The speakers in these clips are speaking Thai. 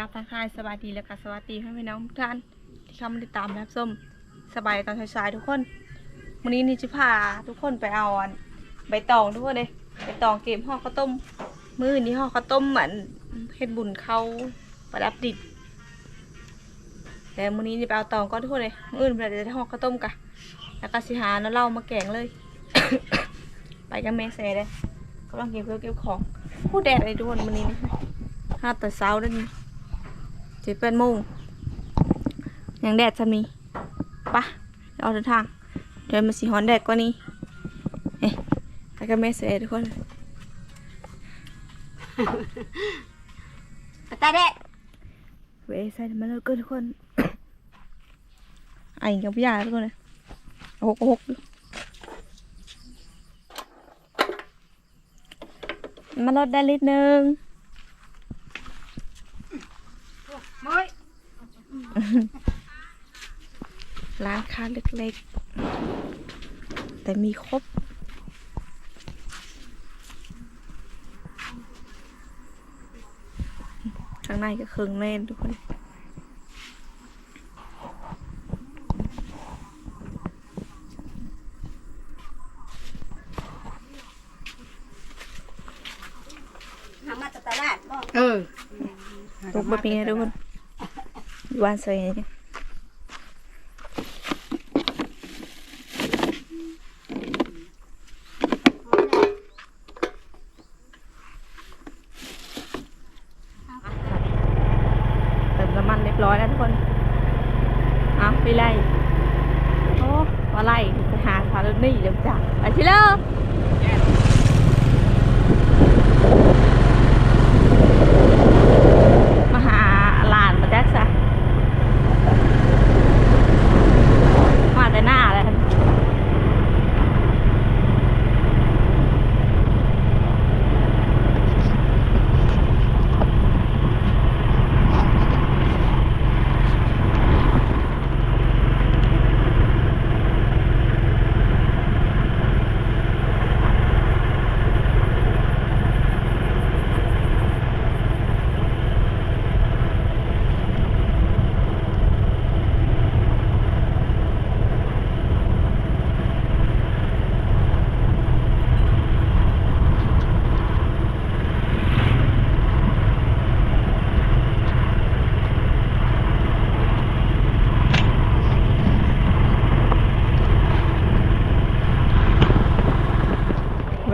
ราบทักทายสวัสดีและก็สวัสดีให้พี่น้องทุกท่านที่เข้ามาติดตามรับชมสบายตอนสายๆทุกคนวันนี้นี่จะพาทุกคนไปเอาใบตองทุกคนเลยใบตองเกมห่อข้าวต้ม มื้อนี้ห่อข้าวต้มเหมือนเฮ็ดบุญเขาประดับดิบแต่มื้อนี้นี่ไปเอาตองก็ทุกคนเลยมื้ออื่นเราจะได้ห่อข้าวต้มกะแล้วก็สิหาน้ำเหล้ามาแกงเลย ไปกับแม่เซ่เลยกำลังเก็บเพื่อเก็บของพูดแดดเลยทุกคนมื้อนี้ห้าแต่เช้าแล้วนี่ เจ็ดแปดโมงยังแดดจะมีปะเอาเดินทาง เดี๋ยวมันสีฮ้อนแดดกว่านี้เอ๊ะไปกับแม่เสยทุกคนตาเด็กเว้ยใส่มาแล้วก็ทุกคนไอ้กับพี่ยาทุกคนเลยหกหกอยู่มาลดได้ลิตรหนึ่ง เฮ้ย ร้านค้าเล็กๆ แต่มีครบ ข้างในก็เครื่องแน่นทุกคนทำมาจากตลาดบ่เออ ตกแบบนี้นะทุกคนอยู่บ้านสวยนี่เติมน้ำมันเรียบร้อยแล้วทุกคน เอาไปไล่โอ้ว่าไล่ไปหาพารถนี่เดี๋ยวจับไปชิเลอมาหาหลานมาแจ็คซะมาแต่หน้าเลย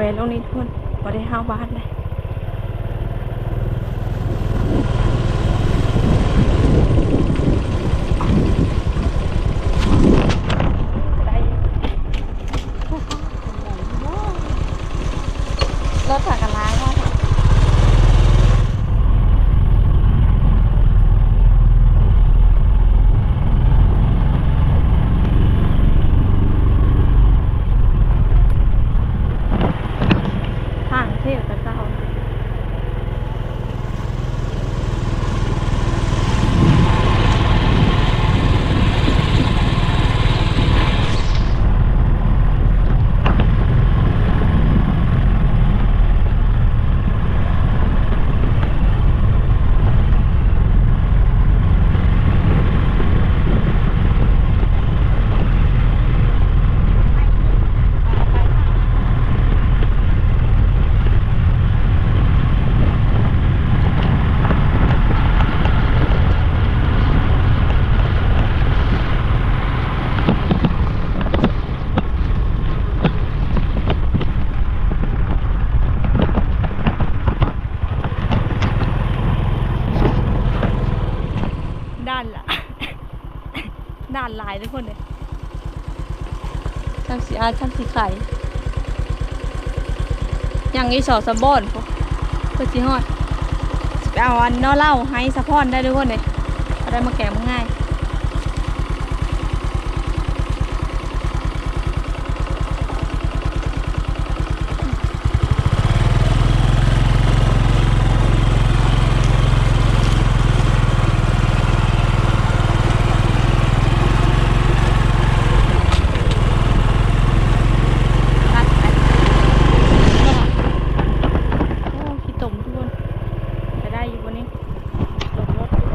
เวลงนี้ทุกคนพอได้ห้าบาทเลยรถถักกันล้างว่าทางเที่ยวแต่เจ้าด้านละ ด้านลายทุกคนเลยช่างสีอาท่างสีไข่ยังอีสอสะบอนพวกเพื่อสีหอดเอาอันนอเหล่าให้สะพอนได้ทุกคนเลยอะไรมาแกะมันง่าย ตัดไปโอ้ขี้ตมทุกคนจะได้อยู่บนนี้หลบรถอยู่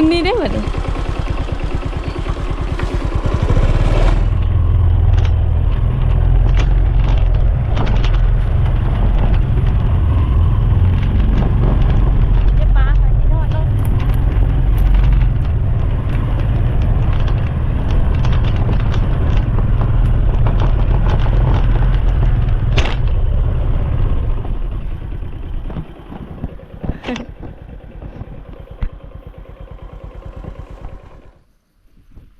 ขึ้นนี่ได้เหมือนปลาใส่ที่ทอดลง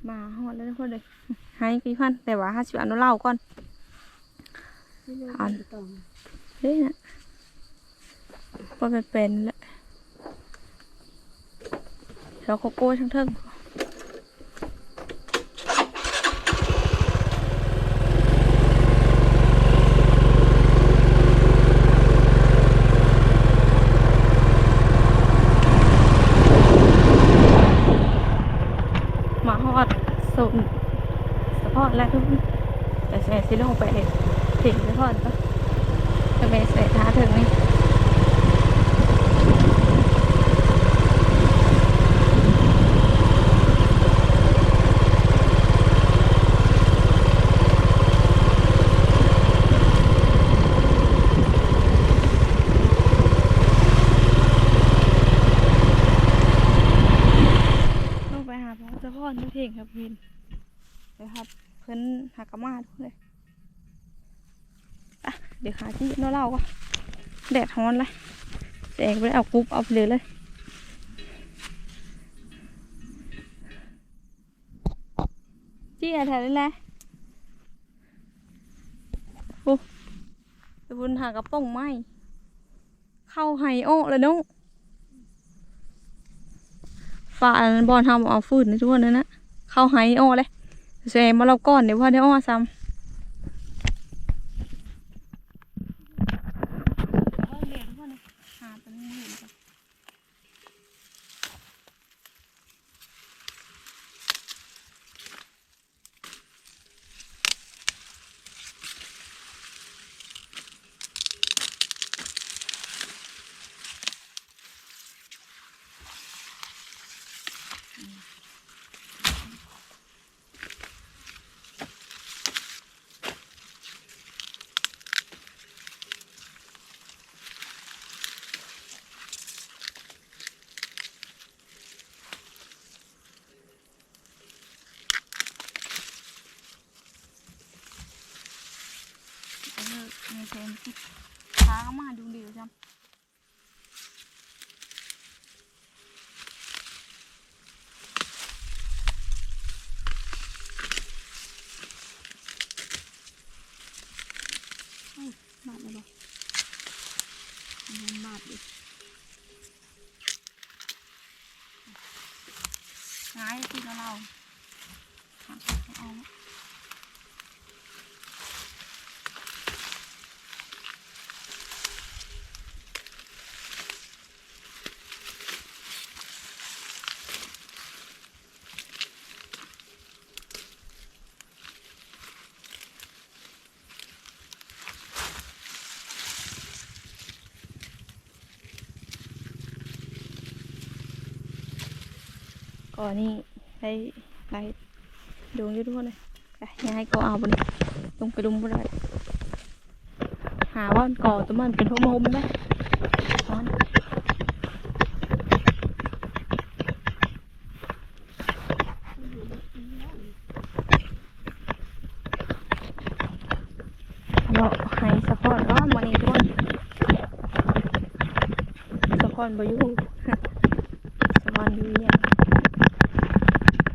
มาหอดแล้วทุกคนเลย ให้กี่พันแต่ว่าห้าสิบอันเราเล่าก่อนอันเฮ้ยนะพอเป็นเป็นๆแล้วแล้วโคโก้ทั้งเทิงมาหอดสมสะพอดแล้วทุกคนแต่แม่ สิลงไปถึงสะพอดก็จะไปใส่ท้าถึงนี่ต้องไปหาพ่อเพ่อนเพลงครับเพื่อนเดี๋ยวครับ เพิ่นหากกระมาทุกเลยอะ เดี๋ยวหาที่นอเล่าก็แดดร้อนเลยแดดไปเอากรุ๊ปเอาไปเลยเลยจี้อะไรแถวนี้แหละโอ้ไปบนหากระป๋องไม้เข้าไฮโอเลยน้องฝ่าบอลทำเอาฟืนในทุกคนเลยนะเข้าไฮโอเลยเซมาเราก่อนเดี๋ยวว่าเดี๋ยวอ้อซ้ำ เอาเหรียญก่อนนะหาตัวนี้เหรียญก่อนเอาเถ อะในเซนที่ช้ามาดูดีจังเฮ้ยบาดเลยบ่อันนั้นบาดดิง่ายที่เราเราหาเอา ก่อนี่ได้ได้ดวงอยู่ทุกคนเลยไปยังให้ก็เอาบนลงไปดุมบ่ได้หาว่าก่อตัวมันเป็นหัวโมมได้ร้อนเราให้สะพอนร้อนวันนี้ทุกคนสะพอนบ่อยู่ สะพอนอยู่เนี่ย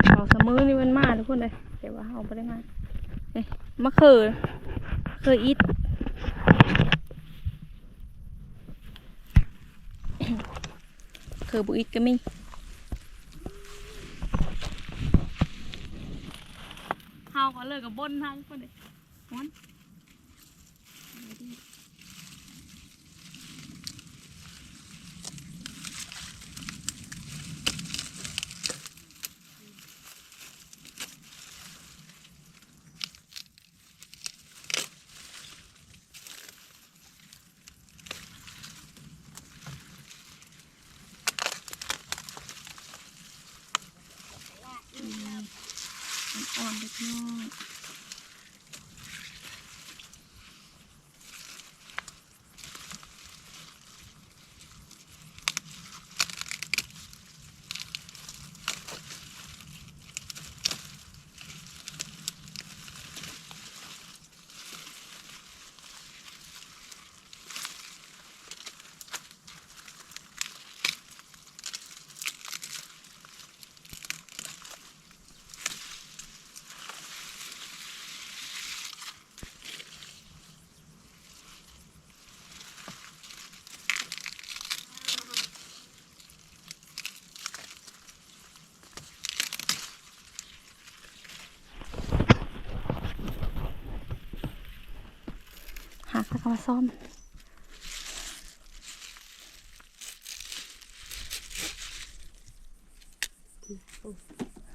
เอาสมือนี่มันมาทุกคนเลยแต่ว่าเอาไปได้มาเนี่ยมะเขือเขืออิดเขือบุอิดก็มีเฮาก็เลยกับบนทางคนเดียมั กแล้วก็มาซ่อม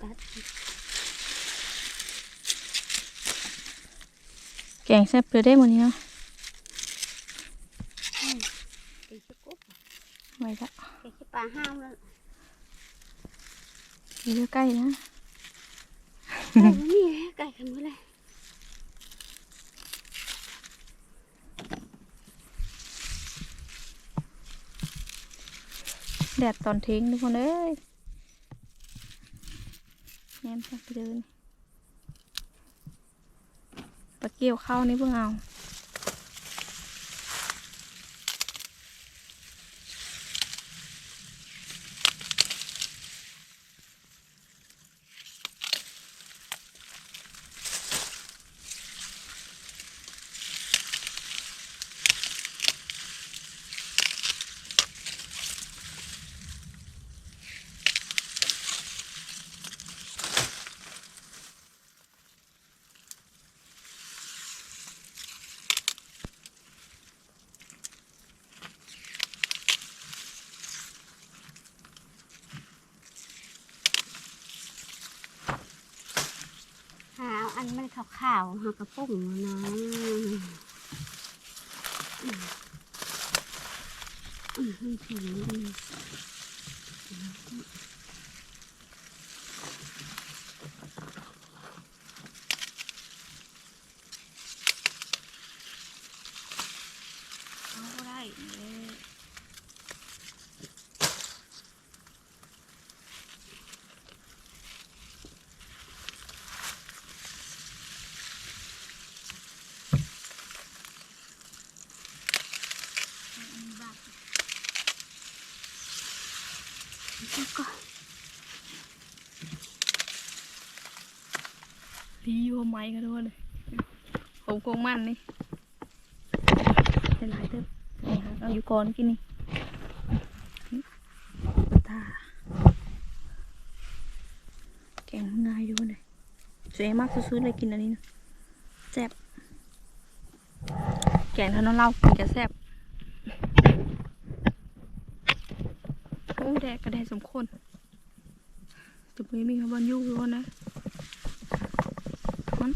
ตัดแกงแซ่บเลยได้หมดนี้เนาะไก่ชิกุ๊บไว้ละไก่ชิปลาห้าวแล้วอยู่ใกล้ๆนะ ไก่มันนี่แหละไก่ขันมือเลย แดดตอนเทิ้งทุกคนเอ้ยแง้มไปเดินปลาเกี่ยวเข้านี่เพิ่งเอา อันมันขาวๆหากระปุ้งนะอืมอืมอืมอืมอืม เอาก็ได้เด้อ รีโยไม้กันด้วยเลยผมคงมันนี่เป็นไรเด้อนี่ฮะเอาอยู่ก่อนกินนี่ตาแกงง่ายอยู่เลยสวยมากสุดๆเลยกินอันนี้นะแซ่บแกงเท่านั้นเรากินจะแซ่บโอ้แดดกระแดดสมควรจะไม่มีคำว่ายุ่งแล้วนะมัน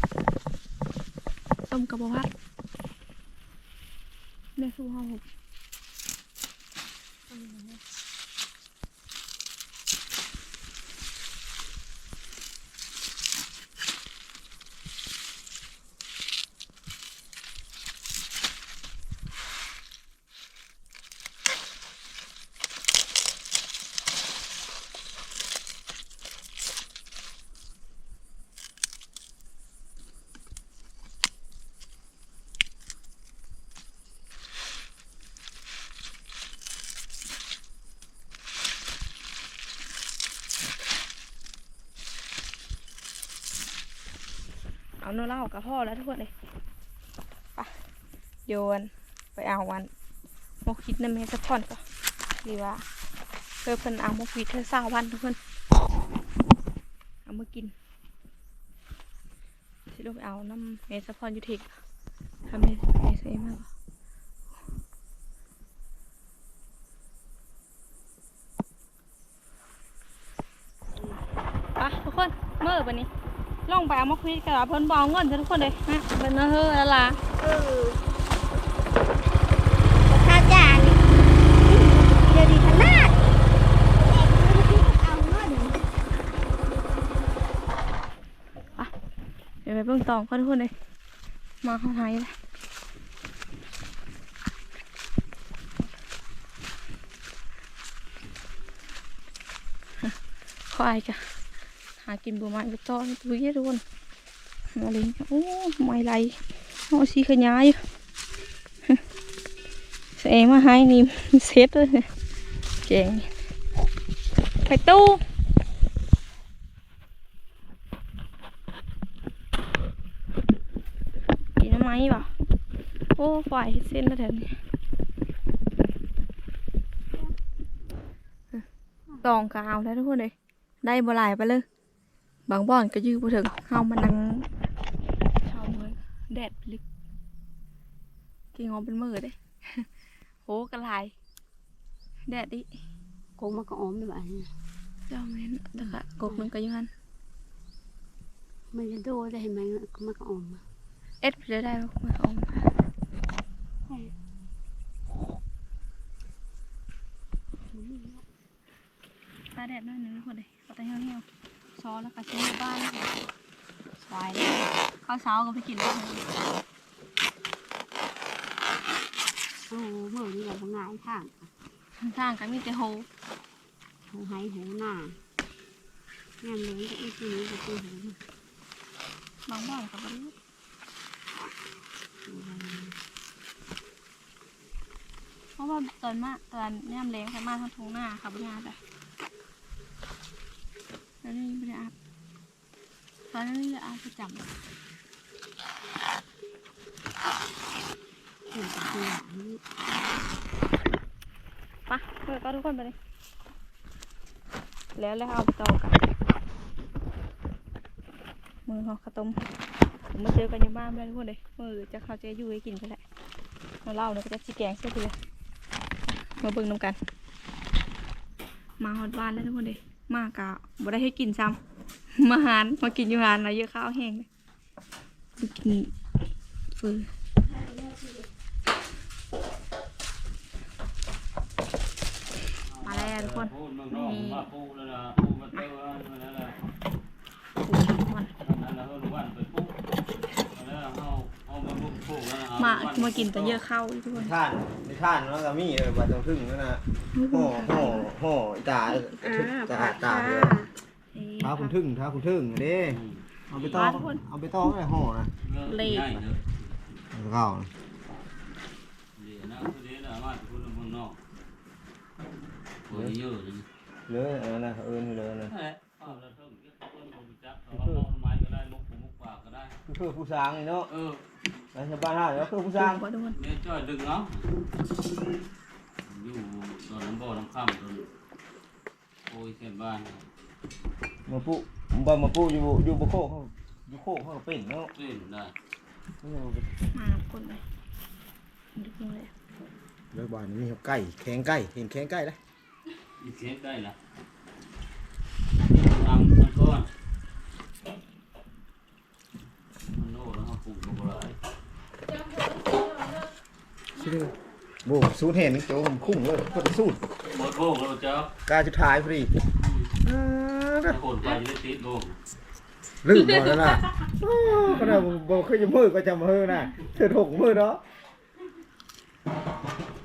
ต้มกระบอกพัดในสู้ห้าหกเอา เนื้อเล้ากับพ่อแล้วทุกคนเลยไปโยนไปเอาวันมกคิดน้ำเมสะพอนก็หรือว่าเพื่อเพิ่นเอามกคิดเธอสาววันทุกคนเอามากินสิลงไปเอาน้ำเมสะพอนยูทิกทำเมสเมสเอมากไปทุกคนเมื่อวันนี้ ลงไปเอามาคุยกับเพิ่นบเอาเงินซะทุกคนเลยฮะเพิ่นเฮ้อละล่ะเออข้าวจานนี่เดี๋ยวดีขนาดเอาเงินบิ่งตองก่อนทุกคนเลยมาเข้าไห้เลยควายจ้ะ หากินบัวไม้ไปต้อนตุ้ยทุกคนมาเลยโอ้ไม่ไรโอ้สีขยายอยู่เสมาให้นี่เซ็ตเลยเก่งไปตู้กินน้ำไม้ป่ะโอ้ฝ่ายเส้นแล้วแถวนี้ตองกาวแล้วทุกคนเลยได้บหลายไปเลย บางบ่อนก็ยืดไปถึงเข้ามานั่งเช้าเมื่อแดดพลิกกินงอเป็นมือเด้โหกระลาย แดดดิคงมันก็ออมได้บ้านเจ้าแม่นแต่กะกกมันก็อยังงั้นมันจะโดนได้เห็นไหมมันก็ออมเอ็ดไปได้ได้ไม่เอาตาแดดหน่อยหนึงทุกคนเลยเอาแต่เหี่ยวๆ ซอแล้วก็ชิ้นในบ้านสวยข้าวเช้าก็ไปกินแล้วโอ้เมื่อนี้เราง่ายทางข้างๆก็มีแต่โฮหูให้หูหน้าแง่เลยก็อีกทีนี้ก็คือหูบางบ้านก็บ่ได้เพราะว่าตอนมาตอนย่ำแรงไปมาทางทุ่งหน้าค่ะบริงานไปแล้วนี่ไม่ได้อาบตอนนั้นนี่เลยอาบประจำเห็นตัวนี้ไปะเปิดก็ทุกคนไปเลยแล้วแล้วเอาไปต่อกัน มือหอกข้าวต้มมาเจอกันอยู่บ้านแล้วทุกคนเลยมือจะเข้าใจอยู่ให้กินไปแหละมาเล่าเนี่ยก็จะสีแกงเสียทีเลยมาเบิ่งน้ำกัน มาฮอดบ้านแล้วทุกคนเลย มากะบ่ได้ให้กินซ้ำมาหารมากินอยู่หารนะเยอะข้าวแห้งเลยกินฟือมาแล้วทุกคนพูดมึงน้ มาพูดพูดแล้วนะมามากินแต่เยอะข้าวอีกทุกคนท่านในท่านแล้วก็มีเออบัดต้องพึ่งแล้วนะห่อห่อห่ออีตาตาตาเลยท้าคุณทึ่งท้าคุณทึ่งเด้เอาไปต้องเอาไปต้องอะไรห่อนะเละเอาเข้าเดี๋ยวนะคือเดี๋ยวนะมาพูดมึงนอกโอ้ยเยอะเลยเลยเออนะเออเลยนะเอาแล้วเพิ่มเยอะเพิ่มลงจับเอาเอาไม้ก็ได้มุกมุกปากก็ได้คือผู้สร้างนี่เนาะ เออแล้วชาวบ้านท่าแล้วคือผู้สร้างปูทุกคนเนี่ยจ้อยดึงเนาะอยู่ตอนน้ำบ่อน้ำข้ามตอนโอ้ยเส้นบ้านมาปุ๊บ่มาปุ๊อยู่อยู่บ่โคกเขาอยู่โคกเขาเป็นเนาะเส้นได้มาคนเลยดึกเลยเลิกบ้านมีไก่แข็งไก่เห็นแข็งไก่แล้วอีเสียงได้ละทำมันก้อนมันโน่แล้วเขาปลูกลงไปชื่อ โบสูตรเห็นโจมคุ้มเลยคนสูตรหมดโลกแล้วเจ้ากาจุดท้ายพอดีถ้าคนไปจะได้ติดโลกลืมบ่แล้วล่ะก็ได้บ่เคยจะมือก็จะมือน่ะเธอถกมือเนาะ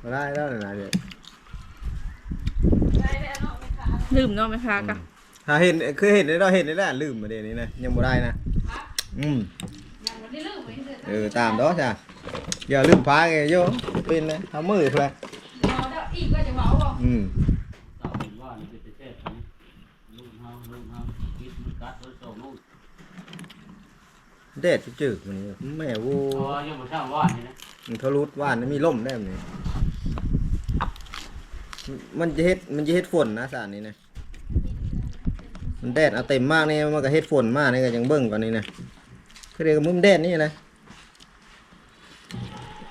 มาได้แล้วนะเดี๋ยวลืมเนาะไหมคะกะถ้าเห็นเคยเห็นได้เราเห็นได้แล้วลืมมาเดี๋ยวนี้นะยังบ่ได้นะอืมเออตาม đó จ้ะ อย่าลืมพาไงโยเป็นเลยทำมือเพื่ออืมตามเห็นว่านี่จะไปแท้ทั้งลูกเฮาลูกเฮาคิดมันกัดแล้วส่งลูกแดดจืดๆวันนี้แม่วูเพราะว่ายังบ่ช่างว่านี่นะมันทะลุว่านมันมีล่มได้ไหมนี่มันจะเฮ็ดมันจะเฮ็ดฝนนะสารนี้นะมันแดดเอาเต็มมากนี่มันก็เฮ็ดฝนมากนี่ก็ยังเบิ่งกว่านี้นะคือเรียกว่ามุมแดดนี่นะ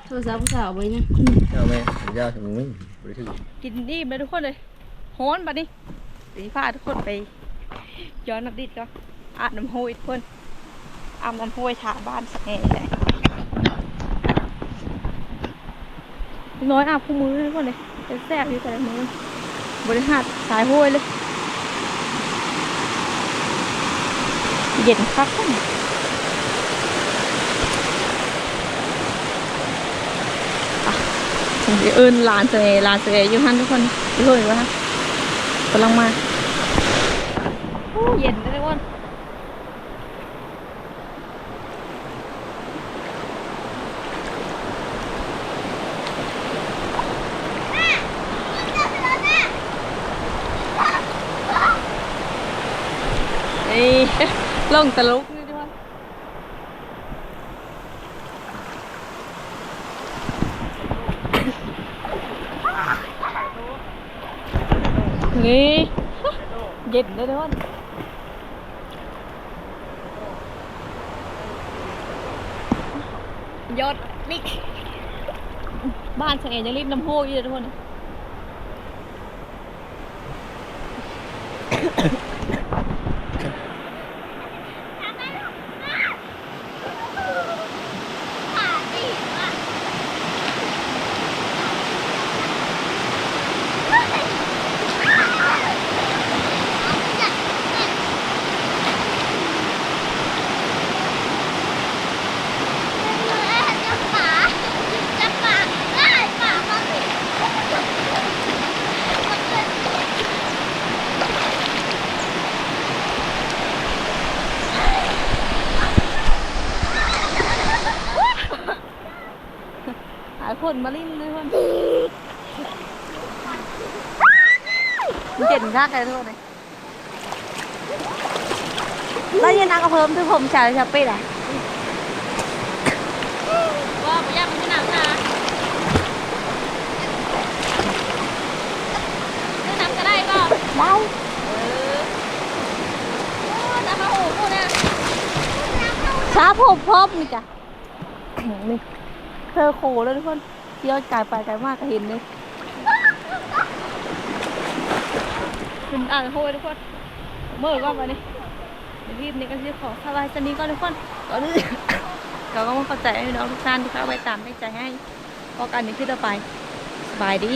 โทรศัพท์ผู้สาวไว้นะเอาไหมยาถึงมึงบริสุทธิ์กินดีไปทุกคนเลยโหนบัดนี้สีพาทุกคนไป ย้อนน้ำดิดก็อาบน้ำโหยทุกคนอาบน้ำโหยถาบ้านสักแห่เลยน้อยอาบคู่มือทุกคนเลยเป็นแซ่บอยู่แต่ละมือบริหารสายโหยเลย เย็นคักคน ผมจะเอิ้นหลานเสยหลานเสยอยู่ฮั่นทุกคนอยู่เฮ้ยวะกำลังมาโอ้เย็นเลยทุกคนนี่ลงตะลุกนี่ทุกคน นี่ เย็นเลยทุกคนยอดมิก บ้านเฉยยังรีบน้ำโพกอยู่เลยทุกคนหายคนมาลิ้นเลยทุกคน มันเจ็ดข้างกันทุกคนเลยแล้วยันนางกระเพิ่มที่ผมชาชาปิดอะว่าผมอยากมันหนักนะซื้อน้ำก็ได้ก็ได้เออโอ้น้ำมะหูพูดนะช้าผมพร้อมนี่จ้ะนี่เธอโคแล้วทุกคนเที่ยวไกลไปไกลมากก็เห็นเลย คุณอ่านโคทุกคนเมื่อก่อนมานี่เดี๋ยวรีบนี่ก็จะขอสบายสนี้ก่อนทุกคนก่อนนี้เราก็มาเข้าใจให้น้องทุกท่านที่เข้าไปตามให้ใจให้พอกันนี้ขึ้นต่อไปสบายดี